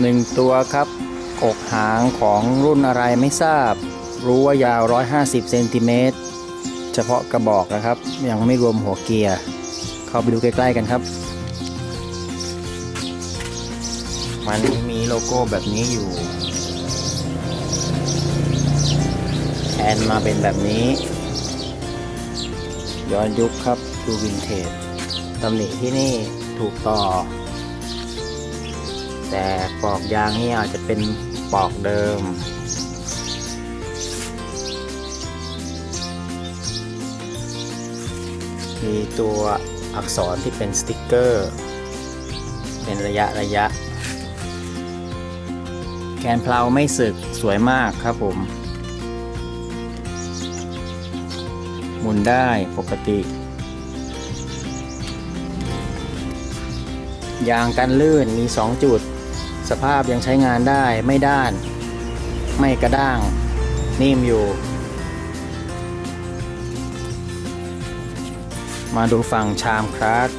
หนึ่งตัวครับอกหางของรุ่นอะไรไม่ทราบ รู้ว่ายาว 150เซนติเมตรเฉพาะกระบอกนะครับ ยังไม่รวมหัวเกียร์ เข้าไปดูใกล้ๆกันครับ มันมีโลโก้แบบนี้อยู่แอนมาเป็นแบบนี้ ย้อนยุคครับดูวินเทจตำหนิที่นี่ถูกต่อ แต่ปอกยางนี่อาจจะเป็นปอกเดิม มีตัวอักษรที่เป็นสติกเกอร์ เป็นระยะระยะ แกนเพลาไม่สึกสวยมากครับผม หมุนได้ปกติยางกันลื่นมี 2 จุด สภาพยังใช้งานได้ไม่ด้าน ไม่กระด้าง นิ่มอยู่ มาดูฝั่งชามคราส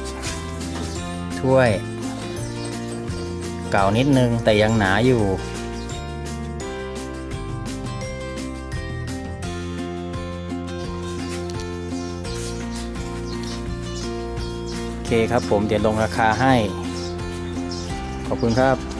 ถ้วย เก่านิดนึงแต่ยังหนาอยู่โอเคครับผมเดี๋ยวลงราคาให้ ขอบคุณครับ